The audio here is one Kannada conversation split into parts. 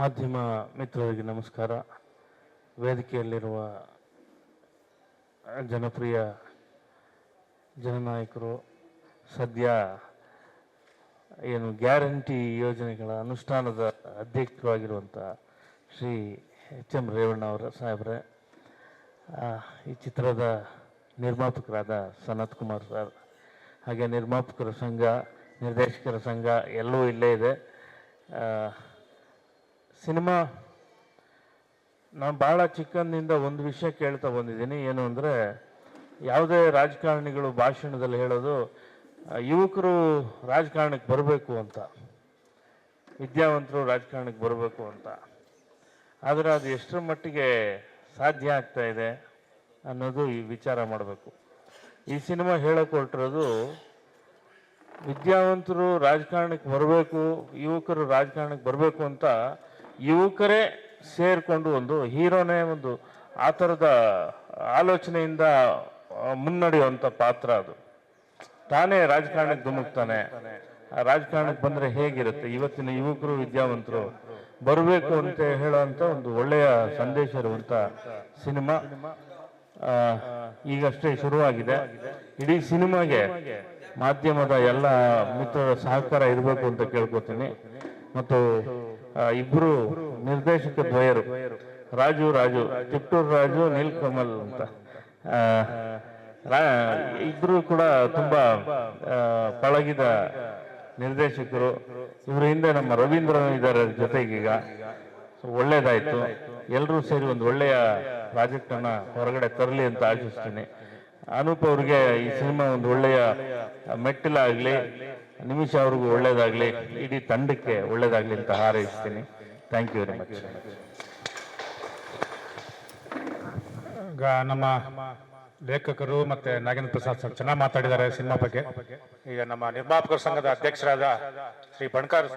ಮಾಧ್ಯಮ ಮಿತ್ರರಿಗೆ ನಮಸ್ಕಾರ. ವೇದಿಕೆಯಲ್ಲಿರುವ ಜನಪ್ರಿಯ ಜನನಾಯಕರು, ಸದ್ಯ ಏನು ಗ್ಯಾರಂಟಿ ಯೋಜನೆಗಳ ಅನುಷ್ಠಾನದ ಅಧ್ಯಕ್ಷರಾಗಿರುವಂಥ ಶ್ರೀ ಎಚ್ ಎಂ ರೇವಣ್ಣ ಅವರ ಸಾಹೇಬ್ರೆ ಈ ಚಿತ್ರದ ನಿರ್ಮಾಪಕರಾದ ಸನತ್ ಕುಮಾರ್ ಸರ್, ಹಾಗೆ ನಿರ್ಮಾಪಕರ ಸಂಘ, ನಿರ್ದೇಶಕರ ಸಂಘ ಎಲ್ಲವೂ ಇಲ್ಲೇ ಇದೆ. ಸಿನಿಮಾ, ನಾನು ಭಾಳ ಚಿಕ್ಕಂದಿಂದ ಒಂದು ವಿಷಯ ಕೇಳ್ತಾ ಬಂದಿದ್ದೀನಿ. ಏನು ಅಂದರೆ, ಯಾವುದೇ ರಾಜಕಾರಣಿಗಳು ಭಾಷಣದಲ್ಲಿ ಹೇಳೋದು ಯುವಕರು ರಾಜಕಾರಣಕ್ಕೆ ಬರಬೇಕು ಅಂತ. ವಿದ್ಯಾವಂತರು ರಾಜಕಾರಣಕ್ಕೆ ಬರಬೇಕು ಅಂತ. ಆದರೆ ಅದು ಎಷ್ಟರ ಮಟ್ಟಿಗೆ ಸಾಧ್ಯ ಆಗ್ತಾ ಇದೆ ಅನ್ನೋದು ಈ ವಿಚಾರ ಮಾಡಬೇಕು. ಈ ಸಿನಿಮಾ ಹೇಳಕ್ಕೆ ಹೊರಟಿರೋದು ವಿದ್ಯಾವಂತರು ರಾಜಕಾರಣಕ್ಕೆ ಬರಬೇಕು, ಯುವಕರು ರಾಜಕಾರಣಕ್ಕೆ ಬರಬೇಕು ಅಂತ ಯುವಕರೇ ಸೇರಿಕೊಂಡು ಒಂದು ಹೀರೋನೇ ಒಂದು ಆ ಥರದ ಆಲೋಚನೆಯಿಂದ ಮುನ್ನಡೆಯುವಂಥ ಪಾತ್ರ ಅದು. ತಾನೇ ರಾಜಕಾರಣಕ್ಕೆ ಧುಮುಕ್ತಾನೆ. ರಾಜಕಾರಣಕ್ಕೆ ಬಂದರೆ ಹೇಗಿರುತ್ತೆ? ಇವತ್ತಿನ ಯುವಕರು, ವಿದ್ಯಾವಂತರು ಬರಬೇಕು ಅಂತ ಹೇಳುವಂಥ ಒಂದು ಒಳ್ಳೆಯ ಸಂದೇಶ ಇರುವಂಥ ಸಿನಿಮಾ. ಈಗಷ್ಟೇ ಶುರುವಾಗಿದೆ. ಇಡೀ ಸಿನಿಮಾಗೆ ಮಾಧ್ಯಮದ ಎಲ್ಲ ಮಿತ್ರರ ಸಹಕಾರ ಇರಬೇಕು ಅಂತ ಕೇಳ್ಕೊತೀನಿ. ಮತ್ತು ಇಬ್ರು ನಿರ್ದೇಶಕ ದ್ವಯರು. ರಾಜು ರಾಜು. ಚಿಟ್ಟೂರು ರಾಜು ನೀಲ್ಕಮಲ್ ಅಂತ. ಆ, ಇಬ್ರು ಕೂಡ ತುಂಬಾ ಪಳಗಿದ ನಿರ್ದೇಶಕರು. ಇವ್ರ ಹಿಂದೆ ನಮ್ಮ ರವೀಂದ್ರ ಇದ್ದಾರೆ ಜೊತೆಗೀಗ ಒಳ್ಳೇದಾಯ್ತು. ಎಲ್ಲರೂ ಸೇರಿ ಒಂದು ಒಳ್ಳೆಯ ಪ್ರಾಜೆಕ್ಟ್ ಅನ್ನ ಹೊರಗಡೆ ತರಲಿ ಅಂತ ಆಶಿಸ್ತೀನಿ. ಅನೂಪ್ ಅವ್ರಿಗೆ ಈ ಸಿನಿಮಾ ಒಂದು ಒಳ್ಳೆಯ ಮೆಟ್ಟಿಲಾಗ್ಲಿ. ನಿಮಿಷ ಅವ್ರಿಗೂ ಒಳ್ಳೇದಾಗಲಿ ಇಡೀ ತಂಡಕ್ಕೆ ಒಳ್ಳೇದಾಗ್ಲಿ ಅಂತ ಹಾರೈಸ್ತೀನಿ. ಥ್ಯಾಂಕ್ ಯು ವೆರಿ ಮಚ್ ಈಗ ನಮ್ಮ ಲೇಖಕರು ಮತ್ತೆ ನಾಗೇಂದ್ರ ಪ್ರಸಾದ್ ಸರ್ ಚೆನ್ನಾಗಿ ಮಾತಾಡಿದ್ದಾರೆ ಸಿನಿಮಾ ಬಗ್ಗೆ. ಈಗ ನಮ್ಮ ನಿರ್ಮಾಪಕರ ಸಂಘದ ಅಧ್ಯಕ್ಷರಾದ ಶ್ರೀ ಬಣ್ಕಾರ್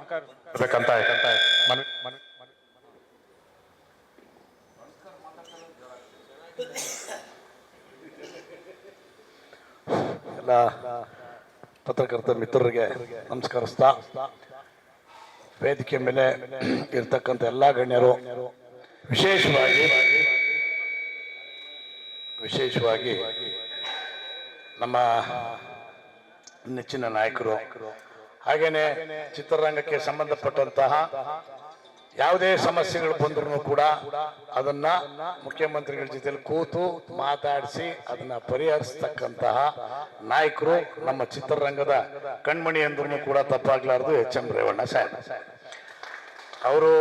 ಬೇಕಂತ ಎಲ್ಲ ಪತ್ರಕರ್ತ ಮಿತ್ರರಿಗೆ ನಮಸ್ಕರಿಸ್ತಾ, ವೇದಿಕೆ ಮೇಲೆ ಇರ್ತಕ್ಕಂಥ ಎಲ್ಲ ಗಣ್ಯರು, ವಿಶೇಷವಾಗಿ ವಿಶೇಷವಾಗಿ ನಮ್ಮ ನೆಚ್ಚಿನ ನಾಯಕರು, ಹಾಗೇನೆ ಚಿತ್ರರಂಗಕ್ಕೆ ಸಂಬಂಧಪಟ್ಟಂತಹ ಯಾವುದೇ ಸಮಸ್ಯೆಗಳು ಬಂದ್ರು ಕೂಡ ಅದನ್ನ ಮುಖ್ಯಮಂತ್ರಿಗಳ ಜೊತೆಲಿ ಕೂತು ಮಾತಾಡಿಸಿ ಅದನ್ನ ಪರಿಹರಿಸ್ತಕ್ಕಂತಹ ನಾಯಕರು ನಮ್ಮ ಚಿತ್ರರಂಗದ ಕಣ್ಮಣಿ ಅಂದ್ರೂ ಕೂಡ ತಪ್ಪಾಗ್ಲಾರ್ದು ಎಚ್ ಎಂ ರೇವಣ್ಣ ಸಾಹೇಬ್. ಅವರು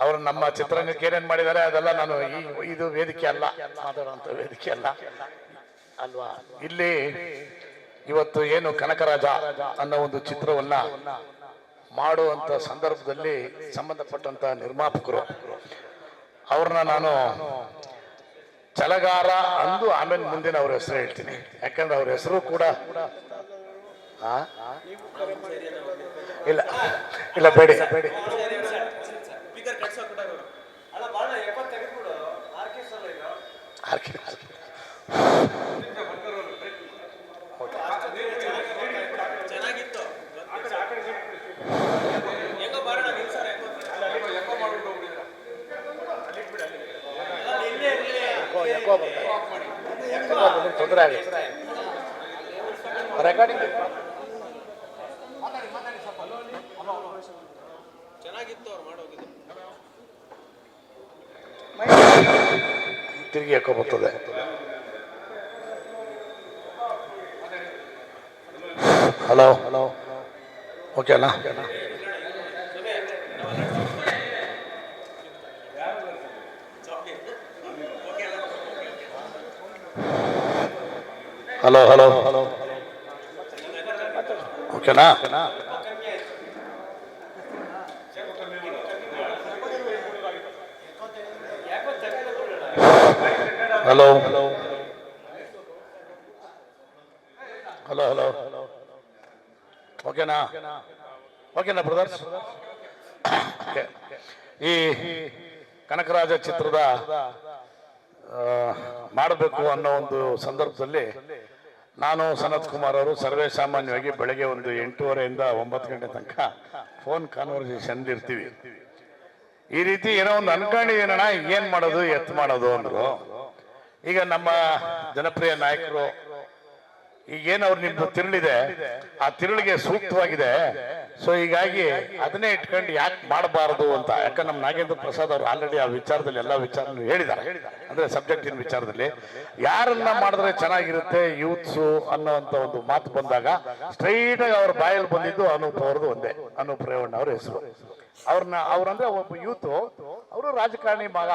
ಅವರು ನಮ್ಮ ಚಿತ್ರರಂಗಕ್ಕೆ ಏನೇನು ಮಾಡಿದ್ದಾರೆ ಅದೆಲ್ಲ ನಾನು ಈ ಇದು ವೇದಿಕೆ ಅಲ್ಲ, ಮಾತಾಡುವಂತ ವೇದಿಕೆ ಅಲ್ಲ. ಅಲ್ವಾ? ಇಲ್ಲಿ ಇವತ್ತು ಏನು ಕನಕರಾಜ ಅನ್ನೋ ಒಂದು ಚಿತ್ರವನ್ನ ಮಾಡುವಂತ ಸಂದರ್ಭದಲ್ಲಿ ಸಂಬಂಧಪಟ್ಟಂತ ನಿರ್ಮಾಪಕರು. ಅವ್ರನ್ನ ನಾನು ಚಲಗಾರ ಅಂದು ಆಮೇಲೆ ಮುಂದಿನ ಅವ್ರ ಹೆಸರು ಹೇಳ್ತೀನಿ. ಯಾಕಂದ್ರೆ ಅವ್ರ ಹೆಸರು ಕೂಡ? ಇಲ್ಲ ಇಲ್ಲ ಬೇಡಿ ಬೇಡಿ ಆರ್ಕೆ- ಆರ್ಕೆ. ಎಕೋ ಬರ್ತಾ ಇದೆ. ಎಕೋ ಬಂದ್ರೆ ತೊಂದರೆ ಆಗುತ್ತೆ ರೆಕಾರ್ಡಿಂಗ್ ತಿರುಗಿ ಎಕೋ ಬರ್ತದೆ ಹಲೋ ಹಲೋ ಓಕೆನಾ ಹಲೋ ಹಲೋ ಹಲೋ ಓಕೆನಾ ಹಲೋ ಹಲೋ ಹಲೋ ಓಕೆನಾ ಓಕೆನಾ ಬ್ರದರ್ಸ್ ಈ ಕನಕರಾಜ ಚಿತ್ರದ ಮಾಡಬೇಕು ಅನ್ನೋ ಒಂದು ಸಂದರ್ಭದಲ್ಲಿ ನಾನು ಸನತ್ ಕುಮಾರ್ ಅವರು ಸರ್ವೇ ಸಾಮಾನ್ಯವಾಗಿ ಬೆಳಗ್ಗೆ ಒಂದು ಎಂಟೂವರೆಯಿಂದ ಒಂಬತ್ತು ಗಂಟೆ ತನಕ ಫೋನ್ ಕಾನ್ವರ್ಸೇಷನ್ ಇರ್ತೀವಿ. ಈ ರೀತಿ ಏನೋ ಒಂದು ಅನ್ಕೊಂಡಿದ್ದೀನಣ್ಣ ಏನು ಮಾಡೋದು, ಎತ್ ಮಾಡೋದು ಅಂದ್ರು. ಈಗ ನಮ್ಮ ಜನಪ್ರಿಯ ನಾಯಕರು ಈಗೇನು ಅವ್ರು ನಿಮ್ದು ತಿರುಳಿದೆ, ಆ ತಿರುಳಿಗೆ ಸೂಕ್ತವಾಗಿದೆ. ಸೊ ಹೀಗಾಗಿ ಅದನ್ನೇ ಇಟ್ಕೊಂಡು ಯಾಕೆ ಮಾಡಬಾರದು ಅಂತ, ಯಾಕಂದ್ರೆ ನಮ್ಮ ನಾಗೇಂದ್ರ ಪ್ರಸಾದ್ ಅವರು ಆಲ್ರೆಡಿ ಆ ವಿಚಾರದಲ್ಲಿ ಎಲ್ಲ ವಿಚಾರ ಹೇಳಿದ್ದಾರೆ. ಅಂದ್ರೆ ಸಬ್ಜೆಕ್ಟಿನ ವಿಚಾರದಲ್ಲಿ. ಯಾರನ್ನ ಮಾಡಿದ್ರೆ ಚೆನ್ನಾಗಿರುತ್ತೆ ಯೂತ್ಸು ಅನ್ನೋಂಥ ಒಂದು ಮಾತು ಬಂದಾಗ ಸ್ಟ್ರೈಟ್ ಆಗಿ ಅವ್ರ ಬಾಯಲ್ಲಿ ಬಂದಿದ್ದು ಅನೂಪ್ ಅವ್ರದ್ದು ಒಂದೇ, ಅನೂಪ್ ರೇವಣ್ಣ ಅವ್ರ ಹೆಸರು. ಅವ್ರನ್ನ ಅವ್ರಂದ್ರೆ ಒಬ್ಬ ಯೂತ್ ಅವರು ರಾಜಕಾರಣಿ ಮಗ.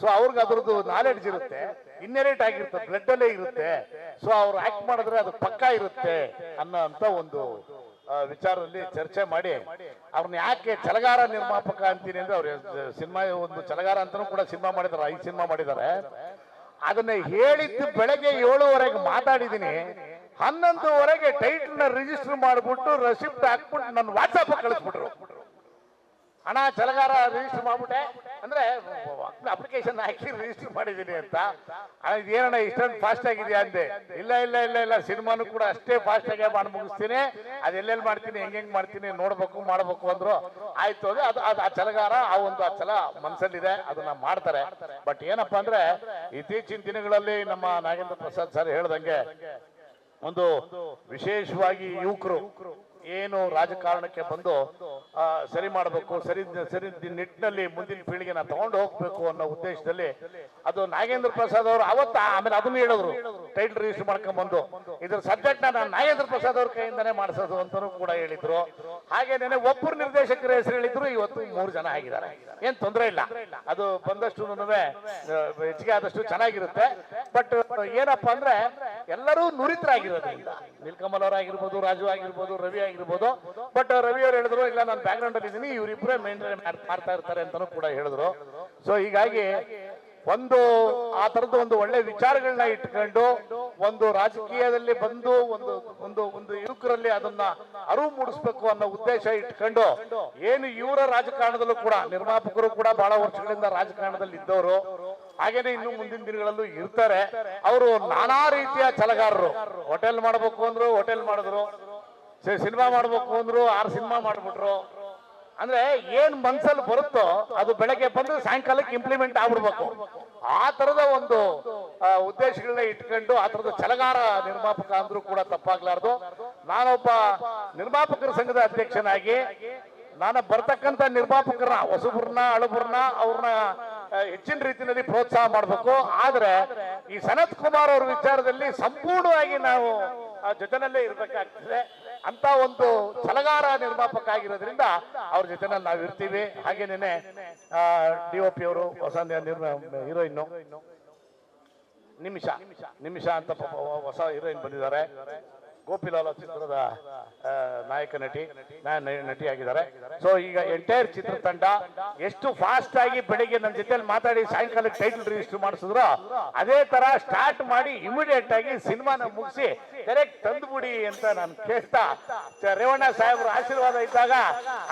ಸೊ ಅವ್ರಿಗೆ ಅದ್ರದ್ದು ನಾಲೆಡ್ಜ್ ಇರುತ್ತೆ. ಇನ್ನೆರೇಟ್ ಆಗಿರುತ್ತೆ ಬ್ಲಡ್ ಅಲ್ಲೇ ಇರುತ್ತೆ. ಸೊ ಅವ್ರು ಆಕ್ಟ್ ಮಾಡಿದ್ರೆ ಅದು ಪಕ್ಕಾ ಇರುತ್ತೆ ಅನ್ನೋ ಅಂತ ಒಂದು ವಿಚಾರದಲ್ಲಿ ಚರ್ಚೆ ಮಾಡಿ ಅವ್ರನ್ನ ಯಾಕೆ ಚಲಗಾರ ನಿರ್ಮಾಪಕ ಅಂತೀನಿ ಅಂದ್ರೆ ಅವ್ರ ಸಿನಿಮಾ ಒಂದು ಚಲಗಾರ ಅಂತಾನೂ ಕೂಡ ಸಿನಿಮಾ ಮಾಡಿದಾರೆ ಐದು ಸಿನಿಮಾ ಮಾಡಿದ್ದಾರೆ. ಅದನ್ನ ಹೇಳಿದ್ದು ಬೆಳಗ್ಗೆ ಏಳುವರೆಗೆ ಮಾತಾಡಿದೀನಿ ಹನ್ನೊಂದುವರೆಗೆ ಟೈಟಲ್ನ ರಿಜಿಸ್ಟರ್ ಮಾಡ್ಬಿಟ್ಟು ರೆಸಿಪ್ಟ್ ಹಾಕ್ಬಿಟ್ಟು ನನ್ನ ವಾಟ್ಸಪ್ ಕಳಿಸ್ಬಿಟ್ರು. ಹಣ ಚಲಗಾರ ರಿಜಿಸ್ಟರ್ ಮಾಡ್ಬಿಟ್ಟೆ. ಅಂದ್ರೆ ಅಪ್ಲಿಕೇಶನ್ ಹಾಕಿ ರಿಜಿಸ್ಟರ್ ಮಾಡಿದ್ದೀನಿ ಅಂತ. ಏನಣ್ಣ, ಇಷ್ಟೊಂದು ಫಾಸ್ಟ್ ಆಗಿದೆಯಾ ಅಂದೆ. ಇಲ್ಲ ಇಲ್ಲ ಇಲ್ಲ ಇಲ್ಲ, ಸಿನಿಮಾನು ಕೂಡ ಅಷ್ಟೇ ಫಾಸ್ಟ್ ಆಗಿ ಮಾಡಿ ಮುಗಿಸ್ತೀನಿ. ಅದೆಲ್ಲೆಲ್ಲಿ ಮಾಡ್ತೀನಿ, ಹೆಂಗ್ ಮಾಡ್ತೀನಿ, ನೋಡ್ಬೇಕು, ಮಾಡ್ಬೇಕು ಅಂದ್ರು. ಆಯ್ತು ಅದು ಅದು ಅದು ಆ ಚಲಗಾರ, ಆ ಒಂದು ಆ ಛಲ ಮನ್ಸಲ್ಲಿದೆ, ಅದನ್ನ ಮಾಡ್ತಾರೆ. ಬಟ್ ಏನಪ್ಪಾ ಅಂದ್ರೆ, ಇತ್ತೀಚಿನ ದಿನಗಳಲ್ಲಿ ನಮ್ಮ ನಾಗೇಂದ್ರ ಪ್ರಸಾದ್ ಸರ್ ಹೇಳ್ದಂಗೆ, ಒಂದು ವಿಶೇಷವಾಗಿ ಯುವಕರು ಏನು ರಾಜಕಾರಣಕ್ಕೆ ಬಂದು ಸರಿ ಮಾಡಬೇಕು, ಸರಿ ಸರಿ ನಿಟ್ಟಿನಲ್ಲಿ ಮುಂದಿನ ಪೀಳಿಗೆನ ತಗೊಂಡು ಹೋಗ್ಬೇಕು ಅನ್ನೋ ಉದ್ದೇಶದಲ್ಲಿ ಅದು ನಾಗೇಂದ್ರ ಪ್ರಸಾದ್ ಅವರು ಅವತ್ತ ಆಮೇಲೆ ಅದನ್ನು ಹೇಳಿದ್ರು ಟೈಟಲ್ ರಿಜಿಸ್ಟರ್ ಮಾಡ್ಕೊಂಡ್ ಬಂದು ಇದ್ರ ಸಬ್ಜೆಕ್ಟ್ ನಾನು ನಾಗೇಂದ್ರ ಪ್ರಸಾದ್ ಅವ್ರ ಕೈಯಿಂದಾನೇ ಮಾಡಿಸೋದು ಅಂತಾನು ಕೂಡ ಹೇಳಿದ್ರು. ಹಾಗೇನೆ ಒಬ್ಬರು ನಿರ್ದೇಶಕರ ಹೆಸರು ಹೇಳಿದ್ರು, ಇವತ್ತು ಮೂರು ಜನ ಆಗಿದ್ದಾರೆ. ಏನ್ ತೊಂದರೆ ಇಲ್ಲ. ಅದು ಬಂದಷ್ಟು ಹೆಚ್ಚಿಗೆ ಆದಷ್ಟು ಚೆನ್ನಾಗಿರುತ್ತೆ. ಬಟ್ ಏನಪ್ಪಾ ಅಂದ್ರೆ ಎಲ್ಲರೂ ನುರಿತರಾಗಿರೋದ್ರಿಂದ. ನೀಲ್ಕಮಲ್ ಅವರಾಗಿರ್ಬೋದು, ರಾಜು ಆಗಿರ್ಬೋದು, ರವಿ ಬಟ್ ರವಿ ಅವ್ರು ಹೇಳಿದ್ರು, ಇಲ್ಲ, ನಾನು ಬ್ಯಾಕ್ ಅಲ್ಲಿ ಇದ್ದೀನಿ ಇವರಿಬ್ಬರೇ ಮೇಂಟೈನ್ ಮಾಡ್ತಾ ಇರ್ತಾರೆ ಅಂತಾನು ಕೂಡ ಹೇಳಿದ್ರು. ಸೊ ಹೀಗಾಗಿ ಒಂದು, ಆ ತರದ ಒಂದು ಒಳ್ಳೆ ವಿಚಾರಗಳನ್ನ ಇಟ್ಕೊಂಡು, ಒಂದು ರಾಜಕೀಯದಲ್ಲಿ ಬಂದು, ಒಂದು ಒಂದು ಒಂದು ಯುವಕರಲ್ಲಿ ಅದನ್ನ ಅರಿವು ಮೂಡಿಸ್ಬೇಕು ಅನ್ನೋ ಉದ್ದೇಶ ಇಟ್ಕೊಂಡು, ಏನು ಇವರ ರಾಜಕಾರಣದಲ್ಲೂ ಕೂಡ, ನಿರ್ಮಾಪಕರು ಕೂಡ ಬಹಳ ವರ್ಷಗಳಿಂದ ರಾಜಕಾರಣದಲ್ಲಿ ಇದ್ದವರು, ಹಾಗೇನೆ ಇನ್ನು ಮುಂದಿನ ದಿನಗಳಲ್ಲೂ ಇರ್ತಾರೆ. ಅವರು ನಾನಾ ರೀತಿಯ ಚಲಗಾರರು ಹೋಟೆಲ್ ಮಾಡಬೇಕು ಅಂದ್ರು ಹೋಟೆಲ್ ಮಾಡಿದ್ರು. ಸಿನಿಮಾ ಮಾಡ್ಬೇಕು ಅಂದ್ರು ಆರು ಸಿನಿಮಾ ಮಾಡ್ಬಿಟ್ರು. ಅಂದ್ರೆ ಏನ್ ಮನ್ಸಲ್ಲಿ ಬರುತ್ತೋ ಅದು ಬೆಳಗ್ಗೆ ಬಂದು ಸಾಯಂಕಾಲಕ್ಕೆ ಇಂಪ್ಲಿಮೆಂಟ್ ಆಗ್ಬಿಡ್ಬೇಕು. ಆ ತರದ ಒಂದು ಉದ್ದೇಶಗಳನ್ನ ಇಟ್ಕೊಂಡು ಆ ತರದ ಚಲಗಾರ ನಿರ್ಮಾಪಕ ಅಂದ್ರೂ ಕೂಡ ತಪ್ಪಾಗ್ಲಾರ್ದು. ನಾನೊಬ್ಬ ನಿರ್ಮಾಪಕರ ಸಂಘದ ಅಧ್ಯಕ್ಷನಾಗಿ, ನಾನು ಬರ್ತಕ್ಕಂತ ನಿರ್ಮಾಪಕರನ್ನ, ಹೊಸಬ್ರನ್ನ ಅಳಬ್ರನ್ನ ಅವ್ರನ್ನ ಹೆಚ್ಚಿನ ರೀತಿಯಲ್ಲಿ ಪ್ರೋತ್ಸಾಹ ಮಾಡಬೇಕು. ಆದ್ರೆ ಈ ಸನತ್ ಕುಮಾರ್ ಅವ್ರ ವಿಚಾರದಲ್ಲಿ ಸಂಪೂರ್ಣವಾಗಿ ನಾವು ಜೊತೆನಲ್ಲೇ ಇರ್ಬೇಕಾಗ್ತದೆ. ಅಂತ ಒಂದು ಛಲಗಾರ ನಿರ್ಮಾಪಕ ಆಗಿರೋದ್ರಿಂದ ಅವ್ರ ಜೊತೆನಲ್ಲಿ ನಾವು ಇರ್ತೀವಿ. ಹಾಗೇನೇನೆ ಡಿ ಒ ಪಿ ಅವರು ಹೊಸ ಹೀರೋಯಿನ್ ನಿಮಿಷ ನಿಮಿಷ ಅಂತ ಹೊಸ ಹೀರೋಯಿನ್ ಬಂದಿದ್ದಾರೆ. ಗೋಪಿಲಾಲ ಚಿತ್ರದ ನಾಯಕ ನಟಿ ನಟಿ ಆಗಿದ್ದಾರೆ ಸೊ ಈಗ ಎಂಟೈರ್ ಚಿತ್ರತಂಡ ಎಷ್ಟು ಫಾಸ್ಟ್ ಆಗಿ ಬೆಳಿಗ್ಗೆ ನನ್ನ ಜೊತೆಲಿ ಮಾತಾಡಿ ಸಾಯಂಕಾಲಕ್ಕೆ ಟೈಟಲ್ ರಿಜಿಸ್ಟರ್ ಮಾಡಿಸಿದ್ರು, ಅದೇ ತರ ಸ್ಟಾರ್ಟ್ ಮಾಡಿ ಇಮಿಡಿಯೇಟ್ ಆಗಿ ಸಿನಿಮಾನ ಮುಗಿಸಿ ಕರೆಕ್ಟ್ ತಂದ್ಬಿಡಿ ಅಂತ ನಾನು ಕೇಳ್ತಾ ರೇವಣ್ಣ ಸಾಹೇಬ್ರ ಆಶೀರ್ವಾದ ಇದ್ದಾಗ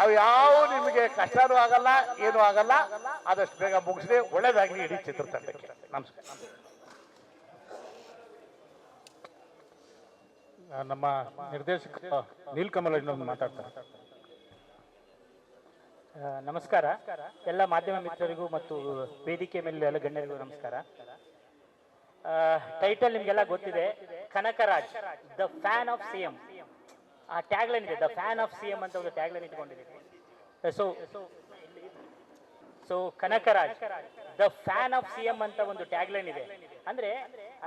ಅವು ಯಾವ ನಿಮಗೆ ಕಷ್ಟನೂ ಆಗಲ್ಲ, ಏನೂ ಆಗಲ್ಲ. ಆದಷ್ಟು ಬೇಗ ಮುಗಿಸಿ ಒಳ್ಳೇದಾಗಲಿ ಇಡೀ ಚಿತ್ರತಂಡಕ್ಕೆ ನಮಸ್ಕಾರ. ನಮ್ಮ ನಿರ್ದೇಶಕ ನೀಲ್ಕಮಲ್ ಮಾತಾಡ್ತಾರೆ. ನಮಸ್ಕಾರ. ಎಲ್ಲ ಮಾಧ್ಯಮ ಮಿತ್ರರಿಗೂ ಮತ್ತು ವೇದಿಕೆ ಮೇಲೆ ಎಲ್ಲ ಗಣ್ಯರಿಗೂ ನಮಸ್ಕಾರ. ಟೈಟಲ್ ನಿಮ್ಗೆಲ್ಲ ಗೊತ್ತಿದೆ, Kanakaraj the fan of C M ಆ ಟ್ಯಾಗ್ಲೈನ್ ಇದೆ the fan of C M ಅಂತ ಒಂದು ಟ್ಯಾಗ್ಲೈನ್ ಇಟ್ಕೊಂಡಿದ್ದೀವಿ so so Kanakaraj the fan of C M ಅಂತ ಒಂದು ಟ್ಯಾಗ್ಲೈನ್ ಇದೆ. ಅಂದ್ರೆ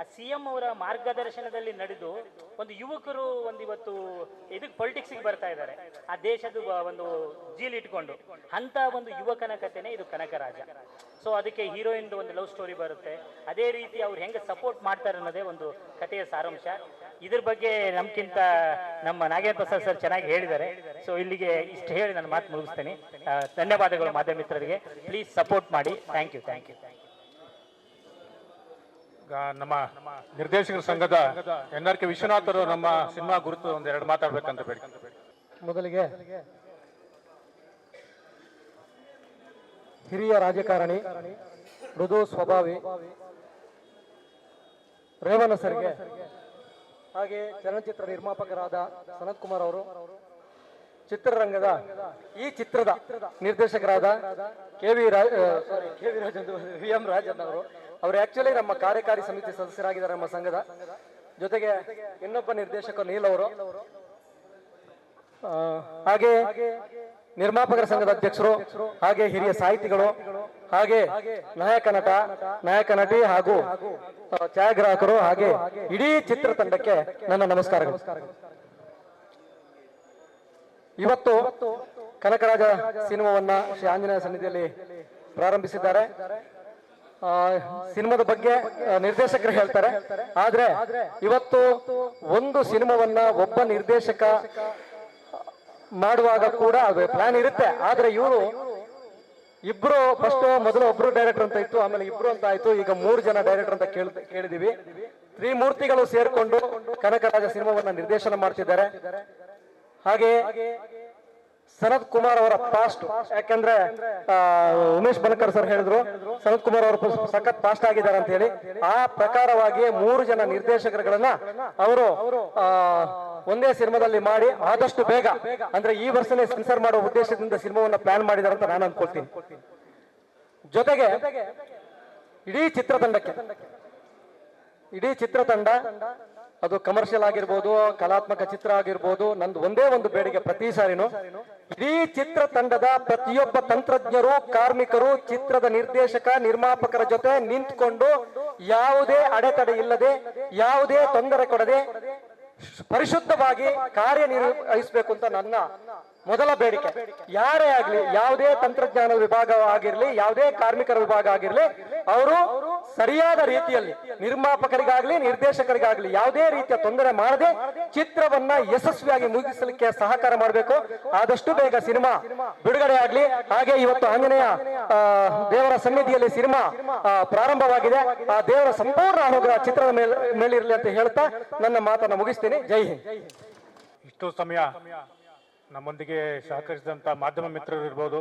ಆ ಸಿ ಎಂ ಅವರ ಮಾರ್ಗದರ್ಶನದಲ್ಲಿ ನಡೆದು ಒಂದು ಯುವಕರು ಒಂದು ಇವತ್ತು ಇದಕ್ಕೆ ಪೊಲಿಟಿಕ್ಸ್ಗೆ ಬರ್ತಾ ಇದ್ದಾರೆ. ಆ ದೇಶದ ಒಂದು ಜೀಲ್ ಇಟ್ಕೊಂಡು ಅಂತ ಒಂದು ಯುವಕನ ಕಥೆನೇ ಇದು ಕನಕರಾಜ. ಸೊ ಅದಕ್ಕೆ ಹೀರೋಯಿನ್ ಒಂದು ಲವ್ ಸ್ಟೋರಿ ಬರುತ್ತೆ. ಅದೇ ರೀತಿ ಅವ್ರು ಹೆಂಗೆ ಸಪೋರ್ಟ್ ಮಾಡ್ತಾರೆ ಅನ್ನೋದೇ ಒಂದು ಕಥೆಯ ಸಾರಾಂಶ. ಇದ್ರ ಬಗ್ಗೆ ನಮ್ಗಿಂತ ನಮ್ಮ ನಾಗೇಂದ್ರ ಪ್ರಸಾದ್ ಸರ್ ಚೆನ್ನಾಗಿ ಹೇಳಿದ್ದಾರೆ. ಸೊ ಇಲ್ಲಿಗೆ ಇಷ್ಟು ಹೇಳಿ ನಾನು ಮಾತು ಮುಗಿಸ್ತೇನೆ. ಧನ್ಯವಾದಗಳು ಮಾಧ್ಯಮ ಮಿತ್ರರಿಗೆ. ಪ್ಲೀಸ್ ಸಪೋರ್ಟ್ ಮಾಡಿ. ಥ್ಯಾಂಕ್ ಯು ಥ್ಯಾಂಕ್ ಯು ನಮ್ಮ ನಿರ್ದೇಶಕರ ಸಂಘದ ಎನ್ ಆರ್ ಕೆ ವಿಶ್ವನಾಥರು ನಮ್ಮ ಸಿನಿಮಾ ಗುರುತು ಒಂದು ಎರಡು ಮಾತಾಡ್ಬೇಕಂತ ಬೇಡಿ. ಮೊದಲಿಗೆ ಹಿರಿಯ ರಾಜಕಾರಣಿ, ಮೃದು ಸ್ವಭಾವಿ ರೇವಣ ಸರ್ಗೆ, ಹಾಗೆ ಚಲನಚಿತ್ರ ನಿರ್ಮಾಪಕರಾದ ಸನತ್ ಕುಮಾರ್ ಅವರು, ಚಿತ್ರರಂಗದ ಈ ಚಿತ್ರದ ನಿರ್ದೇಶಕರಾದ K V Raj sorry K V Raj V M Rajan ಅವರು ಅವರು ಆಕ್ಚುಲಿ ನಮ್ಮ ಕಾರ್ಯಕಾರಿ ಸಮಿತಿ ಸದಸ್ಯರಾಗಿದ್ದಾರೆ ನಮ್ಮ ಸಂಘದ. ಜೊತೆಗೆ ಇನ್ನೊಬ್ಬ ನಿರ್ದೇಶಕ ನೀಲ್ ಅವರು. ಹಾಗೆ ನಿರ್ಮಾಪಕರ ಸಂಘದ ಅಧ್ಯಕ್ಷರು, ಹಾಗೆ ಹಿರಿಯ ಸಾಹಿತಿಗಳು, ಹಾಗೆ ನಾಯಕ ನಟ, ನಾಯಕ ನಟಿ ಹಾಗೂ ಛಾಯಾಗ್ರಾಹಕರು ಹಾಗೆ ಇಡೀ ಚಿತ್ರತಂಡಕ್ಕೆ ನನ್ನ ನಮಸ್ಕಾರಗಳು. ಇವತ್ತು ಕನಕರಾಜ ಸಿನಿಮಾವನ್ನ ಶ್ರೀ ಆಂಜನೇಯ ಸನ್ನಿಧಿಯಲ್ಲಿ ಪ್ರಾರಂಭಿಸಿದ್ದಾರೆ. ಸಿನಿಮಾದ ಬಗ್ಗೆ ನಿರ್ದೇಶಕರು ಹೇಳ್ತಾರೆ. ಆದ್ರೆ ಇವತ್ತು ಒಂದು ಸಿನಿಮಾವನ್ನ ಒಬ್ಬ ನಿರ್ದೇಶಕ ಮಾಡುವಾಗ ಕೂಡ ಅದು ಪ್ಲಾನ್ ಇರುತ್ತೆ. ಆದ್ರೆ ಇವರು ಇಬ್ರು ಫಸ್ಟ್ ಮೊದಲು ಒಬ್ರು ಡೈರೆಕ್ಟರ್ ಅಂತ ಇತ್ತು, ಆಮೇಲೆ ಇಬ್ರು ಅಂತ ಆಯ್ತು. ಈಗ ಮೂರು ಜನ ಡೈರೆಕ್ಟರ್ ಅಂತ ಕೇಳ್, ಕೇಳಿದೀವಿ. ತ್ರಿಮೂರ್ತಿಗಳು ಸೇರ್ಕೊಂಡು ಕನಕರಾಜ ಸಿನಿಮಾವನ್ನ ನಿರ್ದೇಶನ ಮಾಡ್ತಿದ್ದಾರೆ. ಹಾಗೆ ಸನತ್ ಕುಮಾರ್ ಅವರ ಪಾಸ್ಟ್ ಯಾಕಂದ್ರೆ ಉಮೇಶ್ ಬನಕರ್ ಸರ್ ಹೇಳಿದ್ರು ಸನತ್ ಕುಮಾರ್ ಅವರು ಸಖತ್ ಪಾಸ್ಟ್ ಆಗಿದ್ದಾರೆ ಅಂತ ಹೇಳಿ. ಆ ಪ್ರಕಾರವಾಗಿ ಮೂರು ಜನ ನಿರ್ದೇಶಕರುಗಳನ್ನ ಅವರು ಒಂದೇ ಸಿನಿಮಾದಲ್ಲಿ ಮಾಡಿ ಆದಷ್ಟು ಬೇಗ, ಅಂದ್ರೆ ಈ ವರ್ಷನೇ ಸೆನ್ಸರ್ ಮಾಡೋ ಉದ್ದೇಶದಿಂದ ಸಿನಿಮಾವನ್ನ ಪ್ಲಾನ್ ಮಾಡಿದ್ದಾರೆ ಅಂತ ನಾನು ಅನ್ಕೊಳ್ತೀನಿ. ಜೊತೆಗೆ, ಇಡೀ ಚಿತ್ರತಂಡಕ್ಕೆ, ಇಡೀ ಚಿತ್ರತಂಡ ಅದು ಕಮರ್ಷಿಯಲ್ ಆಗಿರ್ಬೋದು, ಕಲಾತ್ಮಕ ಚಿತ್ರ ಆಗಿರ್ಬೋದು, ನಂದು ಒಂದೇ ಒಂದು ಬೇಡಿಕೆ ಪ್ರತಿ ಸಾರಿನೂ. ಇಡೀ ಚಿತ್ರತಂಡದ ಪ್ರತಿಯೊಬ್ಬ ತಂತ್ರಜ್ಞರು, ಕಾರ್ಮಿಕರು, ಚಿತ್ರದ ನಿರ್ದೇಶಕ, ನಿರ್ಮಾಪಕರ ಜೊತೆ ನಿಂತ್ಕೊಂಡು ಯಾವುದೇ ಅಡೆತಡೆ ಇಲ್ಲದೆ, ಯಾವುದೇ ತೊಂದರೆ ಕೊಡದೆ, ಪರಿಶುದ್ಧವಾಗಿ ಕಾರ್ಯನಿರ್ವಹಿಸಬೇಕು ಅಂತ ನನ್ನ ಮೊದಲ ಬೇಡಿಕೆ. ಯಾರೇ ಆಗ್ಲಿ, ಯಾವುದೇ ತಂತ್ರಜ್ಞಾನ ವಿಭಾಗ ಆಗಿರ್ಲಿ ಯಾವುದೇ ಕಾರ್ಮಿಕರ ವಿಭಾಗ ಆಗಿರ್ಲಿ, ಅವರು ಸರಿಯಾದ ರೀತಿಯಲ್ಲಿ ನಿರ್ಮಾಪಕರಿಗಾಗ್ಲಿ, ನಿರ್ದೇಶಕರಿಗಾಗ್ಲಿ ಯಾವುದೇ ರೀತಿಯ ತೊಂದರೆ ಮಾಡದೆ ಚಿತ್ರವನ್ನ ಯಶಸ್ವಿಯಾಗಿ ಮುಗಿಸಲಿಕ್ಕೆ ಸಹಕಾರ ಮಾಡಬೇಕು. ಆದಷ್ಟು ಬೇಗ ಸಿನಿಮಾ ಬಿಡುಗಡೆ ಆಗ್ಲಿ. ಹಾಗೆ ಇವತ್ತು ಆಂಜನೇಯ ದೇವರ ಸನ್ನಿಧಿಯಲ್ಲಿ ಸಿನಿಮಾ ಪ್ರಾರಂಭವಾಗಿದೆ. ಆ ದೇವರ ಸಂಪೂರ್ಣ ಅನುಗ್ರಹ ಚಿತ್ರದ ಮೇಲೆ, ಮೇಲಿರಲಿ ಅಂತ ಹೇಳ್ತಾ ನನ್ನ ಮಾತನ್ನ ಮುಗಿಸ್ತೀನಿ. ಜೈ ಹಿಂದ್. ಇಷ್ಟು ಸಮಯ. ನಮ್ಮೊಂದಿಗೆ ಸಹಕರಿಸಿದಂಥ ಮಾಧ್ಯಮ ಮಿತ್ರರು ಇರ್ಬೋದು.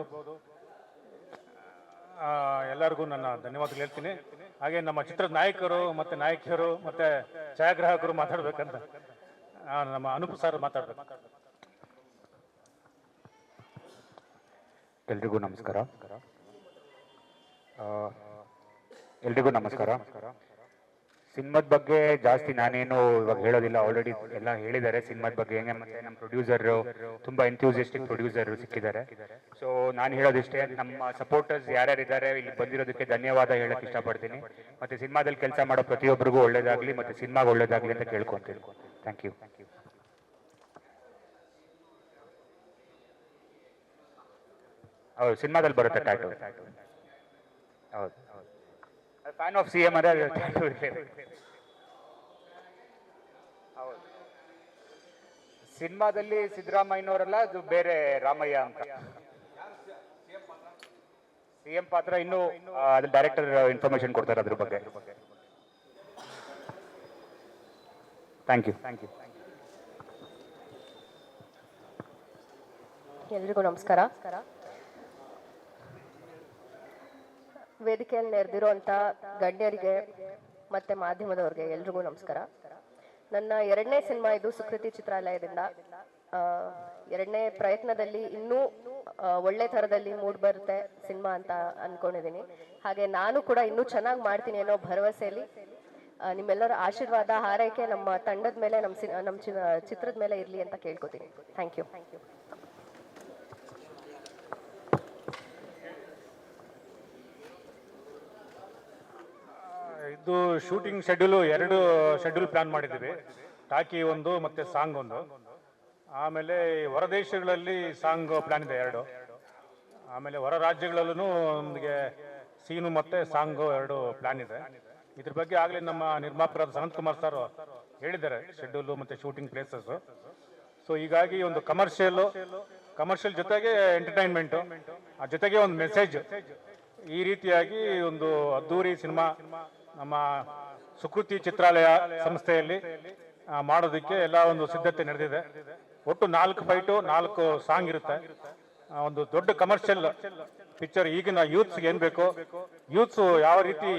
ಎಲ್ಲರಿಗೂ ನನ್ನ ಧನ್ಯವಾದಗಳು ಹೇಳ್ತೀನಿ. ಹಾಗೆ ನಮ್ಮ ಚಿತ್ರದ ನಾಯಕರು ಮತ್ತೆ ನಾಯಕಿಯರು ಮತ್ತೆ ಛಾಯಾಗ್ರಾಹಕರು ಮಾತಾಡಬೇಕಂತ. ನಮ್ಮ ಅನುಪ್ ಸರ್ ಮಾತಾಡ್ಬೇಕು. ಎಲ್ರಿಗೂ ನಮಸ್ಕಾರ. ಎಲ್ರಿಗೂ ನಮಸ್ಕಾರ. ಸಿನಿಮಾದ ಬಗ್ಗೆ ಜಾಸ್ತಿ ನಾನೇನು ಇವಾಗ ಹೇಳೋದಿಲ್ಲ. ಆಲ್ರೆಡಿ ಎಲ್ಲ ಹೇಳಿದ್ದಾರೆ ಸಿನಿಮಾದ ಬಗ್ಗೆ. ಹೆಂಗೆ ಮತ್ತೆ ನಮ್ಮ ಪ್ರೊಡ್ಯೂಸರ್ ತುಂಬಾ ಎಂಥ್ಯೂಸಿಯಸ್ಟಿಕ್ ಪ್ರೊಡ್ಯೂಸರ್ ಸಿಕ್ಕಿದ್ದಾರೆ. ಸೊ ನಾನು ಹೇಳೋದಿಷ್ಟೇ, ನಮ್ಮ ಸಪೋರ್ಟರ್ಸ್ ಯಾರ್ಯಾರಿದ್ದಾರೆ, ಇಲ್ಲಿ ಬಂದಿರೋದಕ್ಕೆ ಧನ್ಯವಾದ ಹೇಳಕ್ ಇಷ್ಟಪಡ್ತೀನಿ. ಮತ್ತೆ ಸಿನಿಮಾದಲ್ಲಿ ಕೆಲಸ ಮಾಡೋ ಪ್ರತಿಯೊಬ್ಬರಿಗೂ ಒಳ್ಳೇದಾಗ್ಲಿ, ಮತ್ತೆ ಸಿನಿಮಾಗೆ ಒಳ್ಳೇದಾಗ್ಲಿ ಅಂತ ಕೇಳ್ಕೊಂತೀನಿ. ಥ್ಯಾಂಕ್ ಯು ಹೌದು, ಸಿನಿಮಾದಲ್ಲಿ ಬರುತ್ತೆ ಟ್ಯಾಟು ಹೌದು. ಫ್ಯಾನ್ ಆಫ್ ಸಿ ಎಂ ಹೌದು. ಸಿನಿಮಾದಲ್ಲಿ ಸಿದ್ದರಾಮಯ್ಯನವರಲ್ಲ ಅದು ಬೇರೆ ರಾಮಯ್ಯ ಅಂತ. ಸಿ ಎಂ ಪಾತ್ರ ಇನ್ನು ಅದ್ರ ಡೈರೆಕ್ಟರ್ ಇನ್ಫಾರ್ಮೇಶನ್ ಕೊಡ್ತಾರೆ ಅದ್ರ ಬಗ್ಗೆ. ಥ್ಯಾಂಕ್ ಯು ಥ್ಯಾಂಕ್ ಯು ಎಲ್ರಿಗೂ ನಮಸ್ಕಾರ. ವೇದಿಕೆಯಲ್ಲಿ ನೆರೆದಿರುವಂಥ ಗಣ್ಯರಿಗೆ ಮತ್ತೆ ಮಾಧ್ಯಮದವ್ರಿಗೆ ಎಲ್ರಿಗೂ ನಮಸ್ಕಾರ. ನನ್ನ ಎರಡನೇ ಸಿನಿಮಾ ಇದು ಸುಕೃತಿ ಚಿತ್ರಾಲಯದಿಂದ. ಎರಡನೇ ಪ್ರಯತ್ನದಲ್ಲಿ ಇನ್ನೂ ಒಳ್ಳೆ ಥರದಲ್ಲಿ ಮೂಡ್ ಬರುತ್ತೆ ಸಿನಿಮಾ ಅಂತ ಅನ್ಕೊಂಡಿದ್ದೀನಿ ಹಾಗೆ ನಾನು ಕೂಡ ಇನ್ನೂ ಚೆನ್ನಾಗಿ ಮಾಡ್ತೀನಿ ಅನ್ನೋ ಭರವಸೆಯಲ್ಲಿ ನಿಮ್ಮೆಲ್ಲರ ಆಶೀರ್ವಾದ, ಹಾರೈಕೆ ನಮ್ಮ ತಂಡದ ಮೇಲೆ, ನಮ್ಮ ನಮ್ಮ ಚಿತ್ರದ ಮೇಲೆ ಇರಲಿ ಅಂತ ಕೇಳ್ಕೊತೀನಿ. ಥ್ಯಾಂಕ್ ಯು ಇದು ಶೂಟಿಂಗ್ ಶೆಡ್ಯೂಲು ಎರಡು ಶೆಡ್ಯೂಲ್ ಪ್ಲಾನ್ ಮಾಡಿದ್ದೀವಿ. ಟಾಕಿ ಒಂದು ಮತ್ತೆ ಸಾಂಗ್ ಒಂದು. ಆಮೇಲೆ ಹೊರದೇಶಗಳಲ್ಲಿ ಸಾಂಗ್ ಪ್ಲಾನ್ ಇದೆ ಎರಡು. ಆಮೇಲೆ ಹೊರ ರಾಜ್ಯಗಳಲ್ಲೂ ನಮಗೆ ಸೀನು ಮತ್ತೆ ಸಾಂಗ್ ಎರಡು ಪ್ಲಾನ್ ಇದೆ. ಇದ್ರ ಬಗ್ಗೆ ಆಗಲೇ ನಮ್ಮ ನಿರ್ಮಾಪಕರಾದ ಸನಂತ್ ಕುಮಾರ್ ಸರ್ ಹೇಳಿದ್ದಾರೆ ಶೆಡ್ಯೂಲು ಮತ್ತೆ ಶೂಟಿಂಗ್ ಪ್ಲೇಸಸ್ಸು ಸೊ ಹೀಗಾಗಿ ಒಂದು ಕಮರ್ಷಿಯಲ್ ಕಮರ್ಷಿಯಲ್ ಜೊತೆಗೆ ಎಂಟರ್ಟೈನ್ಮೆಂಟು ಆ ಜೊತೆಗೆ ಒಂದು ಮೆಸೇಜ್ ಈ ರೀತಿಯಾಗಿ ಒಂದು ಅದ್ದೂರಿ ಸಿನಿಮಾ ನಮ್ಮ ಸುಕೃತಿ ಚಿತ್ರಾಲಯ ಸಂಸ್ಥೆಯಲ್ಲಿ ಮಾಡೋದಕ್ಕೆ ಎಲ್ಲ ಒಂದು ಸಿದ್ಧತೆ ನಡೆದಿದೆ. ಒಟ್ಟು ನಾಲ್ಕು ಫೈಟು ನಾಲ್ಕು ಸಾಂಗ್ ಇರುತ್ತೆ. ಒಂದು ದೊಡ್ಡ ಕಮರ್ಷಿಯಲ್ ಪಿಕ್ಚರ್ ಈಗಿನ ಯೂತ್ಸ್ಗೆ ಏನು ಬೇಕು ಯೂತ್ಸ್ ಯಾವ ರೀತಿ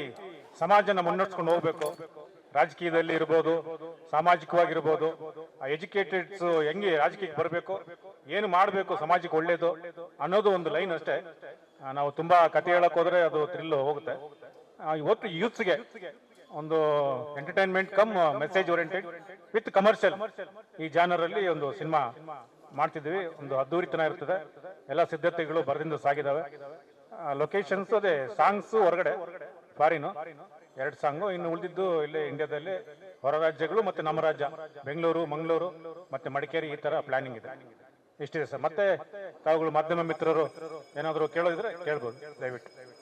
ಸಮಾಜನ ಮುನ್ನಡೆಸ್ಕೊಂಡು ಹೋಗ್ಬೇಕು. ರಾಜಕೀಯದಲ್ಲಿ ಇರ್ಬೋದು, ಸಾಮಾಜಿಕವಾಗಿರ್ಬೋದು ಎಜುಕೇಟೆಡ್ಸ್ ಹೆಂಗೆ ರಾಜಕೀಯಕ್ಕೆ ಬರಬೇಕು, ಏನು ಮಾಡಬೇಕು ಸಮಾಜಕ್ಕೆ ಒಳ್ಳೇದು ಅನ್ನೋದು ಒಂದು ಲೈನ್ ಅಷ್ಟೇ. ನಾವು ತುಂಬಾ ಕತೆ ಹೇಳಕ್ ಹೋದ್ರೆ ಅದು ಥ್ರಿಲ್ ಹೋಗುತ್ತೆ. ಇವತ್ತು ಯೂತ್ಸ್ಗೆ ಒಂದು entertainment cum message oriented with commercial ಈ ಜಾನರ್ ಅಲ್ಲಿ ಒಂದು ಸಿನಿಮಾ ಮಾಡ್ತಿದ್ವಿ ಒಂದು ಅದ್ದೂರಿತನ ಇರ್ತದೆ. ಎಲ್ಲ ಸಿದ್ಧತೆಗಳು ಬರದಿಂದ ಸಾಗಿದಾವೆ. ಲೊಕೇಶನ್ಸ್ ಅದೇ ಸಾಂಗ್ಸ್ ಹೊರಗಡೆ ಫಾರಿನು ಎರಡು ಸಾಂಗು ಇನ್ನು ಉಳಿದಿದ್ದು ಇಲ್ಲಿ ಇಂಡಿಯಾದಲ್ಲಿ ಹೊರ ರಾಜ್ಯಗಳು ಮತ್ತೆ ನಮ್ಮ ರಾಜ್ಯ. ಬೆಂಗಳೂರು, ಮಂಗಳೂರು ಮತ್ತೆ ಮಡಿಕೇರಿ ಈ ತರ ಪ್ಲಾನಿಂಗ್ ಇದೆ. ಇಷ್ಟಿದೆ ಸರ್. ಮತ್ತೆ ತಾವುಗಳು ಮಾಧ್ಯಮ ಮಿತ್ರರು ಏನಾದರೂ ಕೇಳೋದಿದ್ರೆ ಕೇಳ್ಬೋದು. ದಯವಿಟ್ಟು.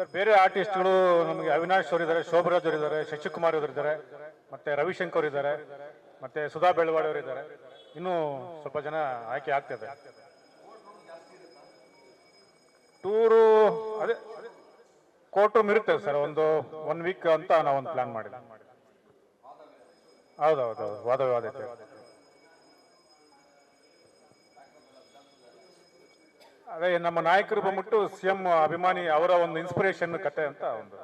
ಸರ್, ಬೇರೆ ಆರ್ಟಿಸ್ಟ್ಗಳು ನಮಗೆ ಅವಿನಾಶ್ ಅವರು ಇದ್ದಾರೆ ಶೋಭರಾಜ್ ಅವರು ಇದ್ದಾರೆ ಶಶಿಕುಮಾರ್ ಅವರು ಇದ್ದಾರೆ ಮತ್ತೆ ರವಿಶಂಕರ್ ಇದ್ದಾರೆ ಮತ್ತೆ ಸುಧಾ ಬೆಳವಾಡಿ ಅವರು ಇದ್ದಾರೆ ಇನ್ನೂ ಸ್ವಲ್ಪ ಜನ ಆಯ್ಕೆ ಆಗ್ತದೆ ಟೂರು, ಅದೇ, ಕೋರ್ಟ್ ರೂಮ್ ಇರುತ್ತೆ ಸರ್, ಒಂದು ಒನ್ ವೀಕ್ ಅಂತ ನಾವೊಂದು ಪ್ಲಾನ್ ಮಾಡಿದ್ವಿ. ಹೌದೌದು ವಾದ ವಿವಾದ ಅದೇ ನಮ್ಮ ನಾಯಕರು ಬಂದ್ಬಿಟ್ಟು ಸಿ ಎಂ ಅಭಿಮಾನಿ ಅವರ ಒಂದು ಇನ್ಸ್ಪಿರೇಷನ್ ಕತೆ ಅಂತ ಒಂದು